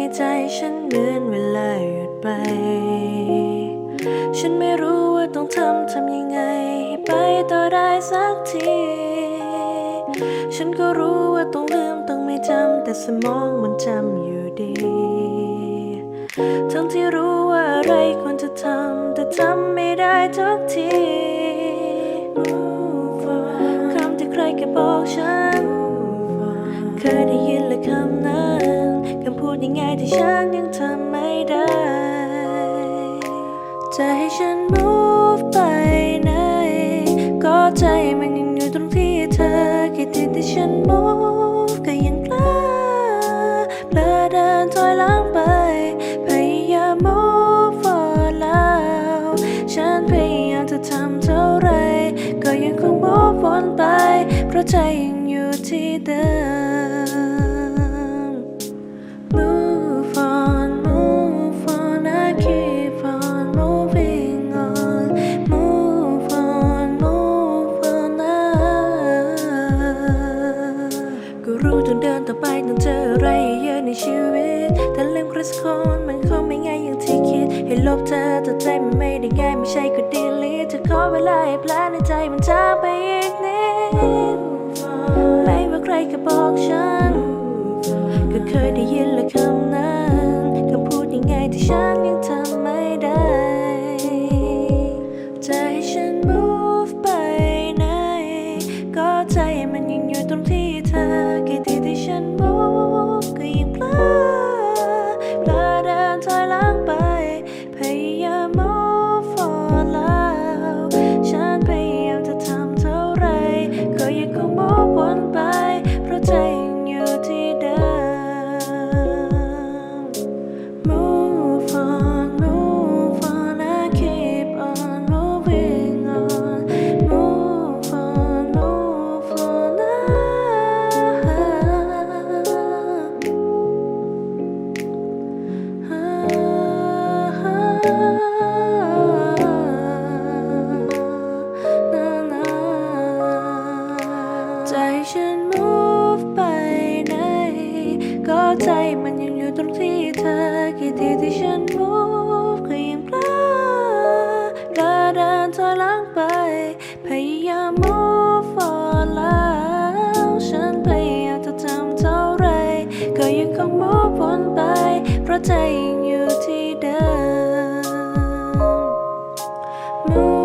ฉันเหมือนเวลาหยุดไป ฉันไม่รู้ว่าต้องทำทำยังไงให้ไปต่อได้สักที ฉันก็รู้ว่าต้องลืมต้องไม่จำแต่สมองมันจำอยู่ดี ทั้งที่รู้ว่าอะไรควรจะทำแต่ทำไม่ได้ทุกที Move on คำที่ใครแค่บอกฉัน เคยได้ยินและคำนั้นคำ พูดยังไงที่ฉันยังทำไม่ได้ จะให้ฉัน move ไปไหน ก็ใจมันยังอยู่ตรงที่เธอคิดที่ฉัน move ก็ยังกล้าเพลอเดินถอยหลังไปพยายาม move on แล้วฉันพยายามจะทำเท่าไรก็ยังคง move on ไป เพราะใจยังอยู่ที่เดิม ก็รู้ต้องเดินต่อไปต้องเจออะไรเยอะในชีวิต แต่ลืมใครสักคนมันคงไม่ง่ายอย่างที่คิด ให้ลบเธอแต่ใจมันไม่ได้ง่ายไม่ใช่ก็ดีลีทจะขอเวลาให้แผลในใจมันจางไปอีกนิดไม่ว่าใครก็บอกฉัน พูดยั ใจมันยังอยู่ตรงที่เธอกี่ทีที่ฉันรู้ก็ยังกล่ากรเดินเธอล้างไป พยายาม move on แล้วฉันพยายามจะทำเท่าไร ก็ยังคง move on ไป เพราะใจยังอยู่ที่เดิม move